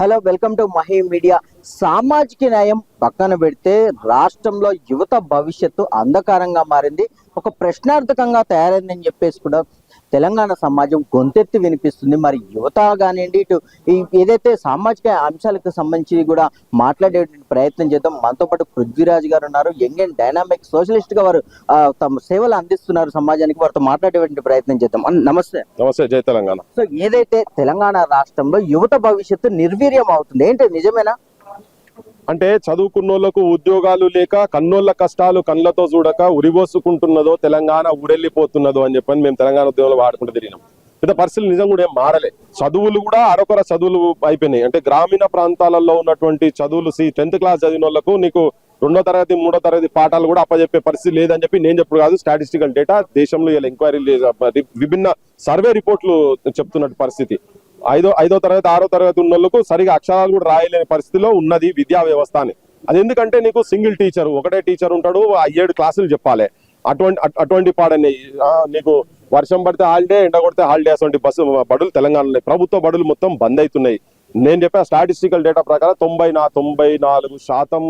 Hello welcome to Mahi media. సామాజిక న్యాయం పక్కన పెడితే రాష్ట్రంలో యువత భవిష్యత్తు అంధకారంగా మారింది. ఒక ప్రశ్నార్థకంగా తయారైందని చెప్పేసి కూడా తెలంగాణ సమాజం గొంతెత్తి వినిపిస్తుంది. మరి యువత కానివ్వండి ఇటు ఏదైతే సామాజిక అంశాలకు సంబంధించి కూడా మాట్లాడే ప్రయత్నం చేద్దాం. మనతో పాటు పృథ్వీరాజ్ గారు ఉన్నారు. యంగ్ అండ్ డైనామిక్ సోషలిస్ట్గా వారు తమ సేవలు అందిస్తున్నారు సమాజానికి. వారితో మాట్లాడేటువంటి ప్రయత్నం చేద్దాం. నమస్తే. నమస్తే. జై తెలంగాణ. సో ఏదైతే తెలంగాణ రాష్ట్రంలో యువత భవిష్యత్తు నిర్వీర్యం అవుతుంది ఏంటి? నిజమేనా? అంటే చదువుకున్నోళ్ళకు ఉద్యోగాలు లేక కన్నోళ్ళ కష్టాలు కళ్ళతో చూడక ఉరిబోసుకుంటున్నదో తెలంగాణ ఊరెళ్ళిపోతున్నదో అని చెప్పని మేము తెలంగాణ ఉద్యోగంలో వాడుకుంటూ తిరిగినాం. పెద్ద పరిస్థితులు నిజం కూడా ఏం మారలే. చదువులు కూడా అరొకర చదువులు అయిపోయినాయి. అంటే గ్రామీణ ప్రాంతాలలో ఉన్నటువంటి చదువులు సి టెన్త్ క్లాస్ చదివిన వాళ్ళకు నీకు రెండో తరగతి మూడో తరగతి పాఠాలు కూడా అప్పచెప్పే పరిస్థితి లేదని చెప్పి నేను చెప్పుడు కాదు స్టాటిస్టికల్ డేటా దేశంలో ఇలా ఎంక్వైరీ విభిన్న సర్వే రిపోర్ట్లు చెప్తున్నట్టు పరిస్థితి. ఐదో ఐదో తరగతి ఆరో తరగతి ఉన్న సరిగా అక్షరాలు కూడా రాయలేని పరిస్థితిలో ఉన్నది విద్యా వ్యవస్థ అని. అది ఎందుకంటే నీకు సింగిల్ టీచర్ ఒకటే టీచర్ ఉంటాడు ఆ ఏడు క్లాసులు చెప్పాలి. అటువంటి అటువంటి పాడని నీకు వర్షం పడితే హాలిడే ఎండ కొడితే హాలిడే అటువంటి బస్సు బడులు తెలంగాణలో ప్రభుత్వ బడులు మొత్తం బంద్ అవుతున్నాయి. నేను చెప్పే స్టాటిస్టికల్ డేటా ప్రకారం తొంభై నా తొంభై నాలుగు శాతం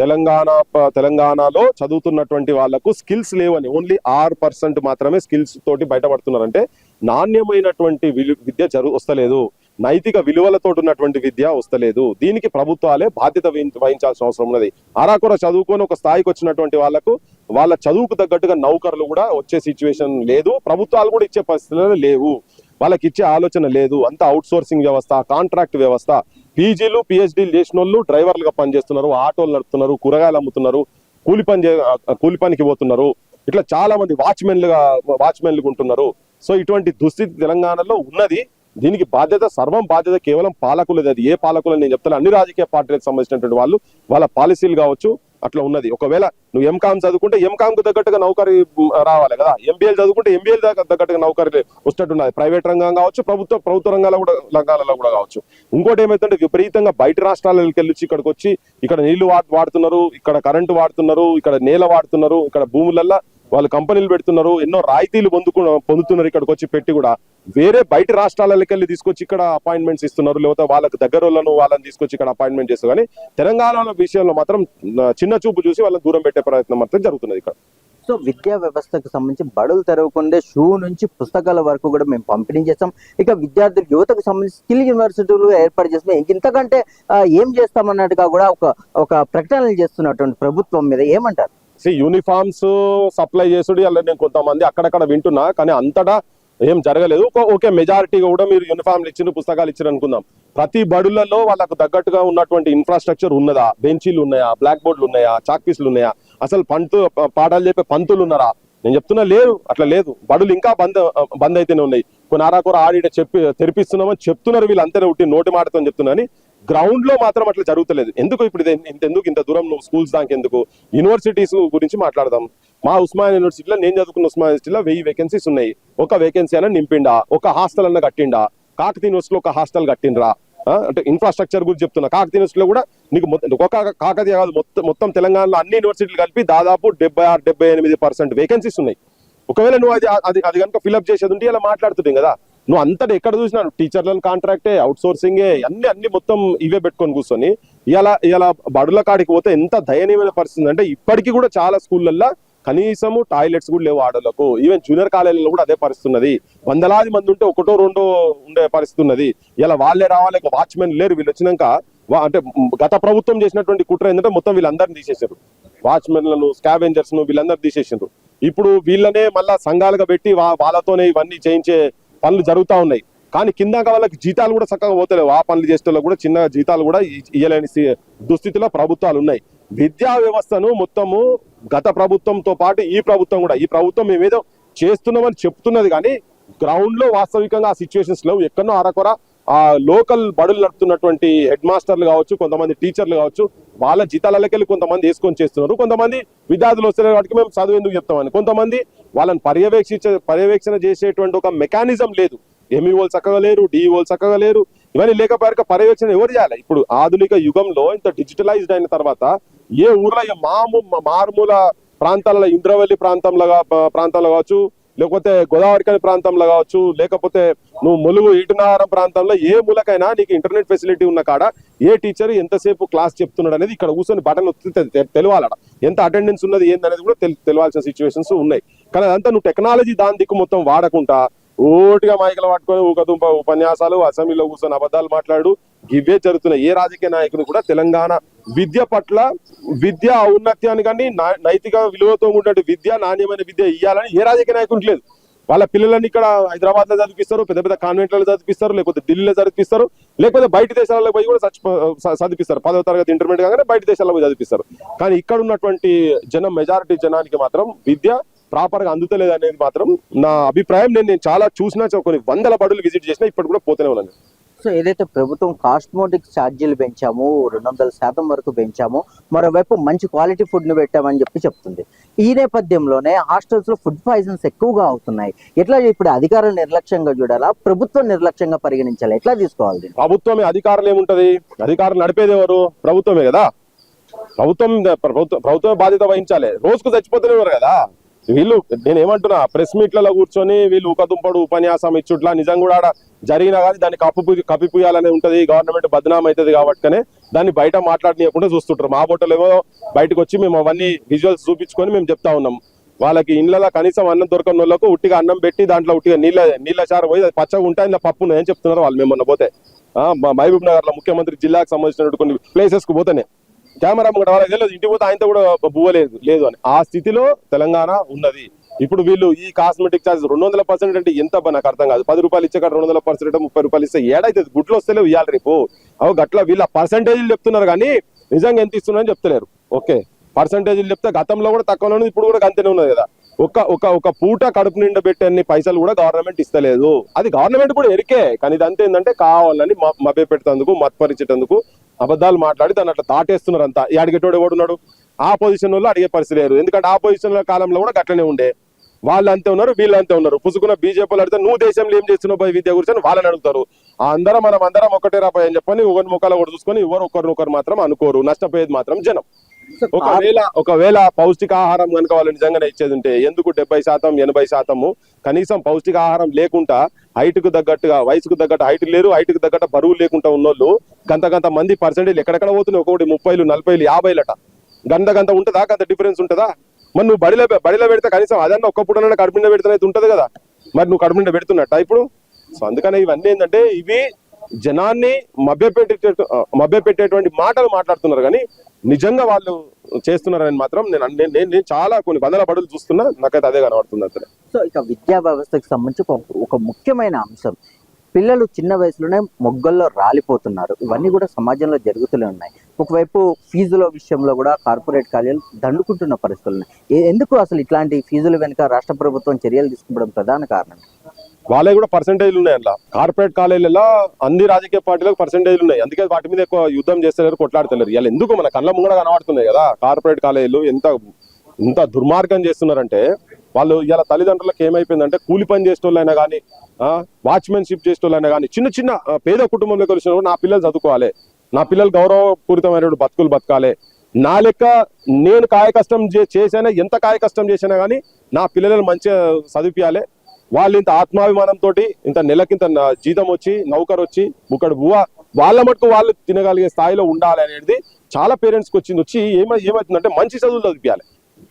తెలంగాణ తెలంగాణలో చదువుతున్నటువంటి వాళ్ళకు స్కిల్స్ లేవని ఓన్లీ ఆరు పర్సెంట్ మాత్రమే స్కిల్స్ తోటి బయటపడుతున్నారంటే నాణ్యమైనటువంటి విలు విద్య జరుగు వస్తలేదు. నైతిక విలువలతో ఉన్నటువంటి విద్య వస్తలేదు. దీనికి ప్రభుత్వాలే బాధ్యత వహించ- వహించాల్సిన అవసరం ఉన్నది. అరాకొర చదువుకొని ఒక స్థాయికి వచ్చినటువంటి వాళ్ళకు వాళ్ళ చదువుకు తగ్గట్టుగా నౌకర్లు కూడా వచ్చే సిచ్యువేషన్ లేదు. ప్రభుత్వాలు కూడా ఇచ్చే పరిస్థితులు లేవు. వాళ్ళకి ఇచ్చే ఆలోచన లేదు. అంతా అవుట్ సోర్సింగ్ వ్యవస్థ కాంట్రాక్ట్ వ్యవస్థ. పీజీలు పిహెచ్డీలు చేసిన వాళ్ళు డ్రైవర్లుగా పనిచేస్తున్నారు ఆటోలు నడుపుతున్నారు కూరగాయలు అమ్ముతున్నారు కూలి పని కూలి పనికి పోతున్నారు. ఇట్లా చాలా మంది వాచ్మెన్లుగా వాచ్మెన్లుగా ఉంటున్నారు సో ఇటువంటి దుస్థితి తెలంగాణలో ఉన్నది. దీనికి బాధ్యత సర్వం బాధ్యత కేవలం పాలకులది. అది ఏ పాలకులు నేను చెప్తాను. అన్ని రాజకీయ పార్టీలకు సంబంధించినటువంటి వాళ్ళు వాళ్ళ పాలసీలు కావచ్చు అట్లా ఉన్నది. ఒకవేళ నువ్వు ఎంకామ్ చదువుకుంటే ఎంకామ్కు తగ్గట్టుగా నౌకరీ రావాలి కదా. ఎంబీఎల్ చదువుకుంటే ఎంబీఏ తగ్గట్టుగా నౌకరీ వస్తున్నట్టున్నది. ప్రైవేట్ రంగం కావచ్చు ప్రభుత్వ ప్రభుత్వ రంగాల కూడా రంగాలలో కూడా కావచ్చు. ఇంకోటి ఏమైతుంటే విపరీతంగా బయట రాష్ట్రాలకు వెళ్ళి ఇక్కడికి వచ్చి ఇక్కడ నీళ్ళు వాడుతున్నారు ఇక్కడ కరెంటు వాడుతున్నారు ఇక్కడ నేల వాడుతున్నారు ఇక్కడ భూములల్లో వాళ్ళు కంపెనీలు పెడుతున్నారు ఎన్నో రాయితీలు పొందుకు పొందుతున్నారు ఇక్కడికి వచ్చి పెట్టి కూడా. వేరే బయట రాష్ట్రాలకెళ్ళి తీసుకొచ్చి ఇక్కడ అపాయింట్మెంట్స్ ఇస్తున్నారు లేకపోతే వాళ్ళకి దగ్గర వాళ్ళను వాళ్ళని తీసుకొచ్చి ఇక్కడ అపాయింట్మెంట్ చేస్తారు. కానీ తెలంగాణ విషయంలో మాత్రం చిన్న చూపు చూసి వాళ్ళని దూరం పెట్టే ప్రయత్నం మాత్రం జరుగుతున్నది ఇక్కడ. సో విద్యా వ్యవస్థకు సంబంధించి బడులు తెరవకుండా షూ నుంచి పుస్తకాల వరకు కూడా మేము పంపిణీ చేస్తాం. ఇక విద్యార్థులు యువతకు సంబంధించి స్కిల్ యూనివర్సిటీలు ఏర్పాటు చేస్తాం ఇంతకంటే ఏం చేస్తామన్నట్టుగా కూడా ఒక ఒక ప్రకటనలు చేస్తున్నటువంటి ప్రభుత్వం మీద ఏమంటారు? సి యూనిఫామ్స్ సప్లై చేసుడు అలా నేను కొంతమంది అక్కడక్కడ వింటున్నా కానీ అంతటా ఏం జరగలేదు. ఓకే మెజారిటీ కూడా మీరు యూనిఫామ్లు ఇచ్చిన పుస్తకాలు ఇచ్చారు అనుకుందాం. ప్రతి బడులలో వాళ్ళకు తగ్గట్టుగా ఉన్నటువంటి ఇన్ఫ్రాస్ట్రక్చర్ ఉన్నదా? బెంచీలు ఉన్నాయా? బ్లాక్ బోర్డులు ఉన్నాయా? చాక్పీస్లు ఉన్నాయా? అసలు పంతు పాఠాలు చెప్పే పంతులు ఉన్నారా? నేను చెప్తున్నా లేదు అట్లా లేదు. బడులు ఇంకా బంద్ బంద్ అయితేనే ఉన్నాయి. కొన్ని ఆరాకూర ఆడిట చెప్పి తెరిపిస్తున్నామని చెప్తున్నారు వీళ్ళు అంతనే ఉట్టి నోటి మాటతో చెప్తున్నా గ్రౌండ్లో మాత్రం అట్లా జరుగుతలేదు. ఎందుకు ఇప్పుడు ఇంతెందుకు ఇంత ఎందుకు ఇంత దూరం నువ్వు స్కూల్స్ దానికి ఎందుకు? యూనివర్సిటీస్ గురించి మాట్లాడదాం. మా ఉస్మాన్ యూనివర్సిటీలో నేను చదువుకున్న ఉస్మాన్ యూనివర్సిటీలో వెయ్యి వేకెన్సీస్ ఉన్నాయి. ఒక వేకెన్సీ అయినా నింపిండా? ఒక హాస్టల్ అన్న కట్టిండా? కాకతీయ యూనివర్సిటీలో ఒక హాస్టల్ కట్టిండ్రా? అంటే ఇన్ఫ్రాస్ట్రక్చర్ గురించి చెప్తున్నా. కాకతీయ యూనివర్సిటీలో కూడా నీకు ఒక కాకతీయ కాదు మొత్తం మొత్తం తెలంగాణలో అన్ని యూనివర్సిటీలు కలిపి దాదాపు డెబ్బై ఆరు డెబ్బై ఎనిమిది పర్సెంట్ వేకెన్సీస్ ఉన్నాయి. ఒకవేళ నువ్వు అది అది అది కనుక ఫిల్అప్ చేసేది ఉంటే ఇలా మాట్లాడుతుంటే కదా? నువ్వు అంతటి ఎక్కడ చూసినా టీచర్లను కాంట్రాక్టే అవుట్ సోర్సింగే అన్ని అన్ని మొత్తం ఇవే పెట్టుకొని కూర్చొని ఇలా ఇలా బడుల కాడికి పోతే ఎంత దయనీయమైన పరిస్థితి అంటే ఇప్పటికీ కూడా చాలా స్కూళ్ళల్లో కనీసము టాయిలెట్స్ కూడా లేవు ఆడలకు ఈవెన్ జూనియర్ కాలేజీలో కూడా అదే పరిస్థితి ఉన్నది. వందలాది మంది ఉంటే ఒకటో రెండో ఉండే పరిస్థితి ఉన్నది. ఇలా వాళ్ళే రావాలి వాచ్మెన్ లేరు. వీళ్ళు వచ్చినాక వా- అంటే గత ప్రభుత్వం చేసినటువంటి కుట్ర ఏంటంటే మొత్తం వీళ్ళందరిని తీసేశారు. వాచ్మెన్లను స్కావెంజర్స్ను వీళ్ళందరూ తీసేసిండ్రు. ఇప్పుడు వీళ్ళనే మళ్ళా సంఘాలుగా పెట్టి వాళ్ళతోనే ఇవన్నీ చేయించే పనులు జరుగుతూ ఉన్నాయి. కానీ కిందాక వాళ్ళకి జీతాలు కూడా చక్కగా పోతలేవు. ఆ పనులు చేసే కూడా చిన్న జీతాలు కూడా ఇయ్యలేని దుస్థితిలో ప్రభుత్వాలు ఉన్నాయి. విద్యా వ్యవస్థను మొత్తము గత ప్రభుత్వంతో పాటు ఈ ప్రభుత్వం కూడా ఈ ప్రభుత్వం మేమేదో చేస్తున్నామని చెప్తున్నది కానీ గ్రౌండ్లో వాస్తవికంగా ఆ సిచ్యువేషన్స్ లేవు. ఎక్కడో అరకొర ఆ లోకల్ బడులు నడుపుతున్నటువంటి హెడ్ మాస్టర్లు కావచ్చు కొంతమంది టీచర్లు కావచ్చు వాళ్ళ జీతాలకెళ్ళి కొంతమంది వేసుకొని చేస్తున్నారు. కొంతమంది విద్యార్థులు వస్తున్నారు వాటికి మేము చదువు ఎందుకు చెప్తామని. కొంతమంది వాళ్ళని పర్యవేక్షించ పర్యవేక్షణ చేసేటువంటి ఒక మెకానిజం లేదు. ఎంఈఓలు చక్కగా లేరు డిఈఓలు చక్కగా లేరు. ఇవన్నీ లేకపోయాక పర్యవేక్షణ ఎవరు చేయాలి? ఇప్పుడు ఆధునిక యుగంలో ఇంత డిజిటలైజ్డ్ అయిన తర్వాత ఏ ఊర్లో మాము మారుమూల ప్రాంతాలలో ఇంద్రవల్లి ప్రాంతంలో ప్రాంతాల్లో కావచ్చు లేకపోతే గోదావరికని ప్రాంతంలో కావచ్చు లేకపోతే నువ్వు ములుగు ఇటునారం ప్రాంతంలో ఏ మూలకైనా నీకు ఇంటర్నెట్ ఫెసిలిటీ ఉన్న కాడ ఏ టీచర్ ఎంతసేపు క్లాస్ చెప్తున్నాడు అనేది ఇక్కడ కూర్చొని బటన్ వస్తే తెలియాలడ ఎంత అటెండెన్స్ ఉన్నది ఏందనేది కూడా తెలియాల్సిన సిచ్యువేషన్స్ ఉన్నాయి. కానీ అదంతా నువ్వు టెక్నాలజీ దాని దిక్కు మొత్తం వాడకుండా ఓటిగా మైకలు పట్టుకొని ఊకదుంప ఉపన్యాసాలు అసెంబ్లీలో కూర్చొని అబద్ధాలు మాట్లాడు ఇవే జరుగుతున్నాయి. ఏ రాజకీయ నాయకుడు కూడా తెలంగాణ విద్య పట్ల విద్య ఔన్నత్యాన్ని కానీ నైతిక విలువతో ఉన్నటువంటి విద్య నాణ్యమైన విద్య ఇవ్వాలని ఏ రాజకీయ నాయకుడికి లేదు. వాళ్ళ పిల్లలని ఇక్కడ హైదరాబాద్లో చదివిస్తారు పెద్ద పెద్ద కాన్వెంట్లలో చదివిస్తారు లేకపోతే ఢిల్లీలో చదివిస్తారు లేకపోతే బయట దేశాలలో పోయి కూడా చచ్చి చదివిస్తారు పదవ తరగతి ఇంటర్మీడియట్ కాగానే బయట దేశాల్లో పోయి చదివిస్తారు కానీ ఇక్కడ ఉన్నటువంటి జనం మెజారిటీ జనానికి మాత్రం విద్య ప్రాపర్గా అందుతలేదు అనేది మాత్రం నా అభిప్రాయం. నేను నేను చాలా చూసినా కొన్ని వందల బడులు విజిట్ చేసినా ఇప్పటి కూడా పోతూనే ఉన్నాను. సో ఏదైతే ప్రభుత్వం కాస్మోటిక్ ఛార్జీలు పెంచాము రెండు వందల శాతం వరకు పెంచాము మరోవైపు మంచి క్వాలిటీ ఫుడ్ను పెట్టామని చెప్పి చెప్తుంది. ఈ నేపథ్యంలోనే హాస్టల్స్లో ఫుడ్ పాయిజన్స్ ఎక్కువగా అవుతున్నాయి. ఎట్లా ఇప్పుడు అధికారులు నిర్లక్ష్యంగా చూడాలా? ప్రభుత్వం నిర్లక్ష్యంగా పరిగణించాలి? ఎట్లా తీసుకోవాలి ప్రభుత్వమే అధికారులు ఏముంటది? అధికారులు నడిపేది ఎవరు? ప్రభుత్వమే కదా? ప్రభుత్వం ప్రభుత్వం బాధ్యత వహించాలి. రోజుకు చచ్చిపోతూనే ఉన్నారు కదా? వీళ్ళు నేనేమంటున్నా ప్రెస్ మీట్లలో కూర్చొని వీళ్ళు ఉకదుంపడు ఉపన్యాసం ఇచ్చుట్లా నిజం కూడా ఆడ జరిగినా కానీ దాన్ని కప్పు కప్పిపుయాలనే ఉంటది గవర్నమెంట్ బదనాం అవుతుంది కాబట్టినే దాన్ని బయట మాట్లాడనీయకుండా చూస్తుంటారు. మా బొట్టలు ఏమో బయటకు వచ్చి మేము అవన్నీ విజువల్స్ చూపించుకొని మేము చెప్తా ఉన్నాం. వాళ్ళకి ఇళ్ళలో కనీసం అన్నం దొరకని వాళ్ళకు ఉట్టిగా అన్నం పెట్టి దాంట్లో ఉట్టిగా నీళ్ళ నీళ్ళ చారు పోయి అది పచ్చగా ఉంటాయి పప్పు ఉన్నాయని చెప్తున్నారు వాళ్ళు మేము మొన్న పోతే. ఆ, మహబూబ్ నగర్లో ముఖ్యమంత్రి జిల్లాకు సంబంధించినటువంటి కొన్ని ప్లేసెస్కు పోతేనే. కెమెరా కూడా వాళ్ళకి తెలియదు. ఇంటి పోతే ఆయనతో కూడా బువ్వలేదు లేదు అని. ఆ స్థితిలో తెలంగాణ ఉన్నది. ఇప్పుడు వీళ్ళు ఈ కాస్మెటిక్ చార్జెస్ రెండు వందల పర్సెంట్ అంటే ఎంత నాకు అర్థం కాదు. పది రూపాయలు ఇచ్చే రెండు వందల పర్సెంట్ ముప్పై రూపాయలు ఇస్తే ఏడైతే గుడ్లు వస్తలేవు ఇవ్వాలి రేపు. అవు గట్ల వీళ్ళ పర్సంటేజ్లు చెప్తున్నారు కానీ నిజంగా ఎంత ఇస్తున్నారని చెప్తలేరు. ఓకే. పర్సంటేజ్లు చెప్తే గతంలో కూడా తక్కువలో ఉంది ఇప్పుడు కూడా అంతనే ఉన్నది కదా. ఒక ఒక ఒక పూట కడుపు నిండా పెట్టే పైసలు కూడా గవర్నమెంట్ ఇస్తలేదు. అది గవర్నమెంట్ కూడా ఎరికే. కానీ ఇదంతా ఏంటంటే కావాలని మభ్య పెట్టేందుకు మత్పరిచేటందుకు అబద్ధాలు మాట్లాడి తను అట్లా తాటేస్తున్నారు అంతా ఈ అడిగేటోడు ఉన్నాడు? ఆ పొజిషన్లో అడిగే పరిస్థితి లేరు ఎందుకంటే ఆ పొజిషన్ కాలంలో కూడా గట్లనే ఉండే. వాళ్ళు అంతే ఉన్నారు వీళ్ళు అంతే ఉన్నారు. పుసుకున్న బీజేపీ అడిగితే నువ్వు దేశంలో ఏం చేస్తున్నావు పోయి విద్య గురించి? అని వాళ్ళని అడుగుతారు. అందరం మనం అందరం ఒకటే రాపోయి అని చెప్పని ఒకరి ముఖాలు కూడా చూసుకొని ఎవరు ఒకరినొకరు మాత్రం అనుకోరు. నష్టపోయేది మాత్రం జనం. ఒకవేళ ఒకవేళ పౌష్టికాహారం కనుక వాళ్ళు నిజంగానే ఇచ్చేది ఉంటే ఎందుకు డెబ్బై శాతం ఎనభై శాతము? కనీసం పౌష్టికాహారం లేకుండా హైట్కు తగ్గట్టుగా వయసుకు తగ్గట్టు హైట్ లేరు హైట్కు తగ్గట్టు బరువు లేకుండా ఉన్నోళ్ళు గంత గంత మంది పర్సెంటేజ్ ఎక్కడెక్కడ పోతున్నాయి? ఒకటి ముప్పైలు నలభైలు యాభైలట. గంట గంట ఉంటుందా? గంత డిఫరెన్స్ ఉంటుందా? మరి నువ్వు బడిలో బడిలో పెడితే కనీసం అదన్నా ఒక్క పూటనైనా కడుపు నిండా పెడితే ఉంటది కదా. మరి నువ్వు కడుపు నిండా పెడుతున్నట్ట ఇప్పుడు? సో అందుకనే ఇవన్నీ ఏంటంటే ఇవి జనాన్ని మభ్యపెట్టే మభ్యపెట్టేటువంటి మాటలు మాట్లాడుతున్నారు కానీ నిజంగా వాళ్ళు చేస్తున్నారని మాత్రం నేను నేను- నేను చాలా కొన్ని వందల బడులు చూస్తున్నా నాకైతే అదే కనబడుతుంది అతను. సో ఇక విద్యా వ్యవస్థకు సంబంధించి ఒక ముఖ్యమైన అంశం. పిల్లలు చిన్న వయసులోనే మొగ్గల్లో రాలిపోతున్నారు. ఇవన్నీ కూడా సమాజంలో జరుగుతూనే ఉన్నాయి. ఒకవైపు ఫీజుల విషయంలో కూడా కార్పొరేట్ కాలేజీలు దండుకుంటున్న పరిస్థితులు ఉన్నాయి. ఎందుకు అసలు ఇట్లాంటి ఫీజుల వెనుక రాష్ట్ర ప్రభుత్వం చర్యలు తీసుకోవడం ప్రధాన కారణం? వాళ్ళే కూడా పర్సెంటేజ్లు ఉన్నాయి అట్లా కార్పొరేట్ కాలేజీలలో అన్ని రాజకీయ పార్టీలకు పర్సెంటేజ్లు ఉన్నాయి. అందుకే వాటి మీద ఎక్కువ యుద్ధం చేస్తలేరు కొట్లాడతలేరు. ఇలా ఎందుకు మన కళ్ళ ముంగడ కనబడుతున్నాయి కదా? కార్పొరేట్ కాలేజీలు ఎంత ఇంత దుర్మార్గం చేస్తున్నారంటే వాళ్ళు ఇలా తల్లిదండ్రులకు ఏమైపోయిందంటే కూలి పని చేసేటోళ్ళైనా కానీ వాచ్మెన్షిప్ చేసేటోళ్ళైనా కానీ చిన్న చిన్న పేద కుటుంబంలో కలిసిన నా పిల్లలు చదువుకోవాలి. నా పిల్లలు గౌరవపూరితమైన బతుకులు బతకాలి. నా లెక్క నేను కాయ కష్టం చే- ఎంత కాయ కష్టం చేసినా కానీ నా పిల్లలను మంచిగా చదివిపించాలి వాళ్ళు ఇంత ఆత్మాభిమానంతో ఇంత నెలకింత ఇంత జీతం వచ్చి నౌకర్ వచ్చి ఇక్కడ బువ వాళ్ళ మటుకు వాళ్ళు తినగలిగే స్థాయిలో ఉండాలి అనేది చాలా పేరెంట్స్కి వచ్చింది. వచ్చి ఏమై ఏమవుతుందంటే మంచి చదువులు చదివించాలి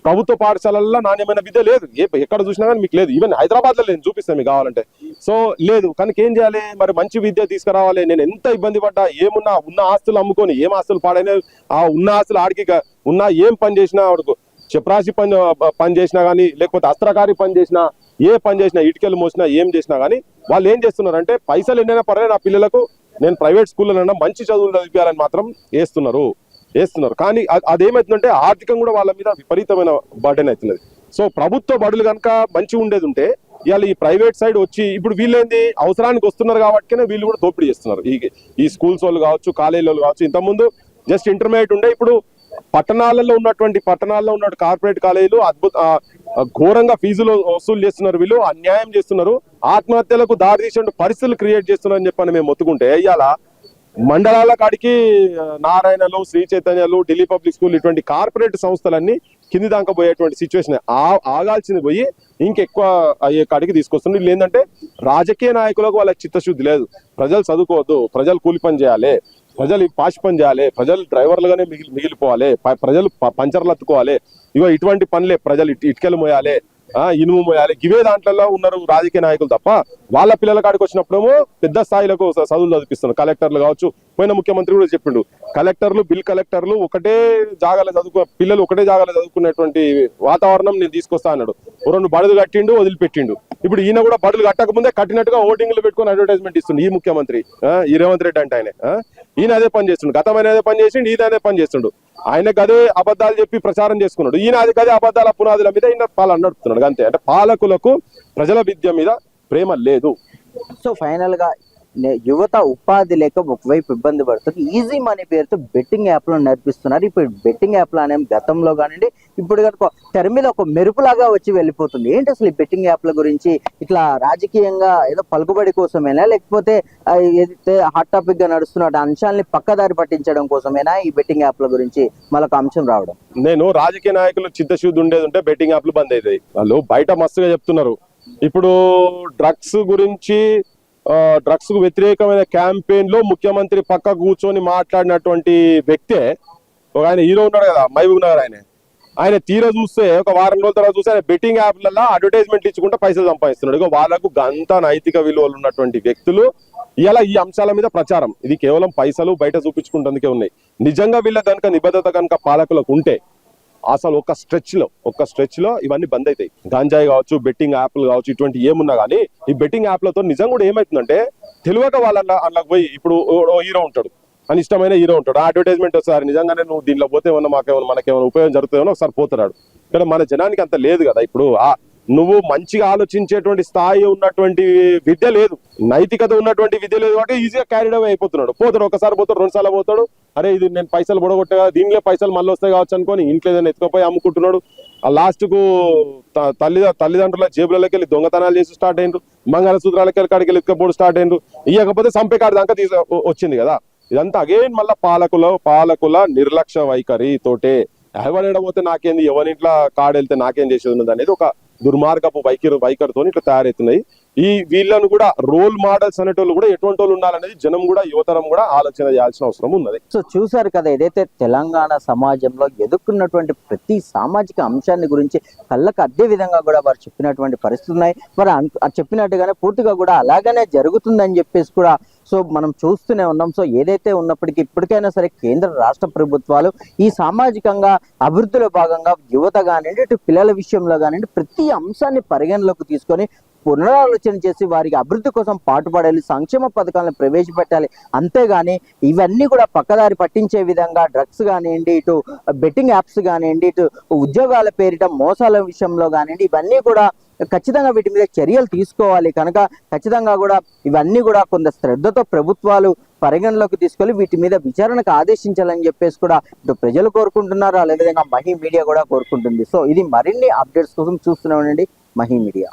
ప్రభుత్వ పాఠశాలల్లో నాణ్యమైన విద్య లేదు. ఏ ఎక్కడ చూసినా కానీ మీకు లేదు. ఈవెన్ హైదరాబాద్లో నేను చూపిస్తాను మీకు కావాలంటే. సో లేదు. కనుక ఏం చేయాలి? మరి మంచి విద్య తీసుకురావాలి. నేను ఎంత ఇబ్బంది పడ్డా ఏమున్నా ఉన్న ఆస్తులు అమ్ముకొని ఏం ఆస్తులు పాడైనా ఆ ఉన్న ఆస్తులు ఆడికి ఉన్నా ఏం పని చేసినా ఆవిడకు చెప్రాసి పని పని చేసినా కానీ లేకపోతే అస్త్రకారి పని చేసినా ఏ పని చేసినా ఇటుకలు మోసినా ఏం చేసినా కానీ వాళ్ళు ఏం చేస్తున్నారంటే పైసలు ఎన్నైనా పర్లేదు నా పిల్లలకు నేను ప్రైవేట్ స్కూల్లో మంచి చదువులు చదివించాలని మాత్రం వేస్తున్నారు వేస్తున్నారు. కానీ అదేమవుతుందంటే ఆర్థికం కూడా వాళ్ళ మీద విపరీతమైన బర్డెన్ అవుతున్నది. సో ప్రభుత్వ బడులు కనుక మంచి ఉండేది ఉంటే ఇవాళ ఈ ప్రైవేట్ సైడ్ వచ్చి ఇప్పుడు వీళ్ళేంది అవసరానికి వస్తున్నారు కాబట్టి వీళ్ళు కూడా దోపిడీ చేస్తున్నారు. ఈ ఈ స్కూల్స్ వాళ్ళు కావచ్చు కాలేజీ వాళ్ళు కావచ్చు ఇంతకుముందు జస్ట్ ఇంటర్మీడియట్ ఉండే ఇప్పుడు పట్టణాలలో ఉన్నటువంటి పట్టణాల్లో ఉన్న కార్పొరేట్ కాలేజీలు అద్భుత ఘోరంగా ఫీజులు వసూలు చేస్తున్నారు వీళ్ళు అన్యాయం చేస్తున్నారు. ఆత్మహత్యలకు దారి తీసే పరిస్థితులు క్రియేట్ చేస్తున్నారని చెప్పని మేము మొత్తుకుంటే ఇవాళ మండలాల కాడికి నారాయణలు శ్రీ చైతన్యలు ఢిల్లీ పబ్లిక్ స్కూల్ ఇటువంటి కార్పొరేట్ సంస్థలన్నీ కింది దాకా పోయేటువంటి సిచ్యువేషన్ ఆగాల్సింది పోయి ఇంకెక్కువ అయ్యే కాడికి తీసుకొస్తుంది వీళ్ళు ఏంటంటే రాజకీయ నాయకులకు వాళ్ళకి చిత్తశుద్ధి లేదు. ప్రజలు చదువుకోవద్దు ప్రజలు కూలి పని చేయాలి. ప్రజలు ఈ పాష్ పని చేయాలి ప్రజలు డ్రైవర్లుగానే మిగిలి మిగిలిపోవాలి ప్రజలు పంచర్లు అత్తుకోవాలి ఇగో ఇటువంటి పనులే ప్రజలు ఇటు ఇటుకలు మోయాలి ఇనుము మోయాలి. ఇవే దాంట్లో ఉన్నారు రాజకీయ నాయకులు తప్ప వాళ్ళ పిల్లల కాడికి వచ్చినప్పుడేమో పెద్ద స్థాయిలకు చదువులు చదివిస్తున్నారు కలెక్టర్లు కావచ్చు పోయిన ముఖ్యమంత్రి కూడా చెప్పిండు. కలెక్టర్లు బిల్ కలెక్టర్లు ఒకటే జాగాలో చదువుకో పిల్లలు ఒకటే జాగాలో చదువుకునేటువంటి వాతావరణం నేను తీసుకొస్తా అన్నాడు. ఓ రెండు బడులు కట్టిండు వదిలిపెట్టిండు. ఇప్పుడు ఈయన కూడా బడులు కట్టక ముందే కట్టినట్టుగా ఓటింగ్లు పెట్టుకొని అడ్వర్టైజ్మెంట్ ఇస్తుంది ఈ ముఖ్యమంత్రి. ఆ, ఈ రేవంత్ రెడ్డి అంటే ఆయన. ఈయన అదే పని చేస్తుండు. గతమైన అదే పని చేసిండు ఈయన అదే పని చేస్తుండు. ఆయనకు అదే అబద్ధాలు చెప్పి ప్రచారం చేసుకున్నాడు. ఈయన అది కదే అబద్ధాల పునాదుల మీద ఈయన పాలన నడుపుతున్నాడు అంతే. అంటే పాలకులకు ప్రజల విద్య మీద ప్రేమ లేదు. సో ఫైనల్గా యువత ఉపాధి లేక ఒకవైపు ఇబ్బంది పడుతుంది. ఈజీ మనీ పేరుతో బెట్టింగ్ యాప్లను నడిపిస్తున్నారు. ఇప్పుడు బెట్టింగ్ యాప్లు అనే గతంలో కానివ్వండి ఇప్పుడు కనుక తెర మీద ఒక మెరుపులాగా వచ్చి వెళ్ళిపోతుంది. ఏంటి అసలు ఈ బెట్టింగ్ యాప్ల గురించి? ఇట్లా రాజకీయంగా ఏదో పలుకుబడి కోసమేనా? లేకపోతే ఏదైతే హాట్ టాపిక్గా నడుస్తున్న అంశాలని పక్కదారి పట్టించడం కోసమేనా ఈ బెట్టింగ్ యాప్ల గురించి మరొక అంశం రావడం? నేను రాజకీయ నాయకులు చిత్తశుద్ధి ఉండేది ఉంటే బెట్టింగ్ యాప్లు బంద్ అవుతాయి వాళ్ళు బయట మస్తుగా చెప్తున్నారు. ఇప్పుడు డ్రగ్స్ గురించి డ్రగ్స్కు వ్యతిరేకమైన క్యాంపెయిన్లో ముఖ్యమంత్రి పక్క కూర్చొని మాట్లాడినటువంటి వ్యక్తే ఒక ఆయన హీరో ఉన్నాడు కదా మహబూబ్ నగర్ ఆయన. ఆయన తీర చూస్తే ఒక వారం రోజుల తర్వాత చూస్తే ఆయన బెట్టింగ్ యాప్లలో అడ్వర్టైజ్మెంట్ ఇచ్చుకుంటే పైసలు సంపాదిస్తున్నాడు. ఇక వాళ్ళకు గంత నైతిక విలువలు ఉన్నటువంటి వ్యక్తులు. ఇలా ఈ అంశాల మీద ప్రచారం. ఇది కేవలం పైసలు బయట చూపించుకుంటందుకే ఉన్నాయి. నిజంగా వీళ్ళ కనుక నిబద్ధత కనుక పాలకులకు ఉంటే అసలు ఒక స్ట్రెచ్లో ఒక స్ట్రెచ్లో ఇవన్నీ బంద్ అవుతాయి గాంజాయి కావచ్చు బెట్టింగ్ యాప్లు కావచ్చు ఇటువంటి ఏమున్నా కానీ ఈ బెట్టింగ్ యాప్లతో నిజం కూడా ఏమవుతుందంటే తెలియక వాళ్ళ అందులోకి పోయి ఇప్పుడు హీరో ఉంటాడు. అని ఇష్టమైన హీరో ఉంటాడు. అడ్వర్టైజ్మెంట్ ఒకసారి నిజంగానే నువ్వు దీనిలో పోతే ఏమన్నా మాకేమన్నా మనకేమైనా ఉపయోగం జరుగుతుందో ఒకసారి పోతున్నాడు కానీ మన జనానికి అంత లేదు కదా. ఇప్పుడు నువ్వు మంచిగా ఆలోచించేటువంటి స్థాయి ఉన్నటువంటి విద్య లేదు. నైతికత ఉన్నటువంటి విద్య లేదు కాబట్టి ఈజీగా క్యారీడ్ అవే అయిపోతున్నాడు. పోతాడు. ఒకసారి పోతాడు రెండు సార్లు పోతాడు. అరే ఇది నేను పైసలు పొడగొట్టా కదా దీనిలో పైసలు మళ్ళీ వస్తాయి కావచ్చు అనుకొని ఇంట్లో ఏదైనా ఎత్తుకపోయి అమ్ముకుంటున్నాడు. ఆ లాస్ట్కు త- తల్లి తల్లిదండ్రుల జేబులలోకి వెళ్ళి దొంగతనాలు చేసి స్టార్ట్ అయ్యిండ్రు మంగళసూత్రాలకి వెళ్ళి కాడికి వెళ్ళి ఎత్తుకపోవడం స్టార్ట్ అయ్యిండ్రు ఇవ్వకపోతే సంపే కాడి దాకా తీసు వచ్చింది కదా. ఇదంతా అగైన్ మళ్ళీ పాలకుల పాలకుల నిర్లక్ష్య వైఖరి తోటే. ఎవరైనా పోతే నాకేంది? ఎవరింట్లో కాడెళ్తే నాకేం చేసేది ఉన్నది అనేది ఒక దుర్మార్గపు వైఖరి వైఖరితో ఇట్లా తయారవుతున్నాయి. ఈ వీళ్ళను కూడా రోల్ మోడల్స్ అనేటోళ్ళు కూడా ఎటువంటి వాళ్ళు ఉండాలనేది జనం కూడా యువతరం కూడా ఆలోచన చేయాల్సిన అవసరం ఉన్నది. సో చూసారు కదా ఏదైతే తెలంగాణ సమాజంలో ఎదుర్కొన్నటువంటి ప్రతి సామాజిక అంశాన్ని గురించి కళ్ళకు అదే విధంగా కూడా వారు చెప్పినటువంటి పరిస్థితులు ఉన్నాయి. మరి అన్- చెప్పినట్టుగానే పూర్తిగా కూడా అలాగనే జరుగుతుందని చెప్పేసి కూడా సో మనం చూస్తూనే ఉన్నాం. సో ఏదైతే ఉన్నప్పటికీ ఇప్పటికైనా సరే కేంద్ర రాష్ట్ర ప్రభుత్వాలు ఈ సామాజికంగా అభివృద్ధిలో భాగంగా యువత కానివ్వండి ఇటు పిల్లల విషయంలో కానివ్వండి ప్రతి అంశాన్ని పరిగణలోకి తీసుకొని పునరాలోచన చేసి వారికి అభివృద్ధి కోసం పాటుపడాలి సంక్షేమ పథకాలను ప్రవేశపెట్టాలి. అంతేగాని ఇవన్నీ కూడా పక్కదారి పట్టించే విధంగా డ్రగ్స్ కానివ్వండి ఇటు బెట్టింగ్ యాప్స్ కానివ్వండి ఇటు ఉద్యోగాల పేరిట మోసాల విషయంలో కానివ్వండి ఇవన్నీ కూడా ఖచ్చితంగా వీటి మీద చర్యలు తీసుకోవాలి. కనుక ఖచ్చితంగా కూడా ఇవన్నీ కూడా కొంత శ్రద్ధతో ప్రభుత్వాలు పరిగణలోకి తీసుకొని వీటి మీద విచారణకు ఆదేశించాలని చెప్పేసి కూడా ఇటు ప్రజలు కోరుకుంటున్నారు? అదేవిధంగా మహి మీడియా కూడా కోరుకుంటుంది. సో ఇది మరిన్ని అప్డేట్స్ కోసం చూస్తూనే ఉండండి మహి మీడియా.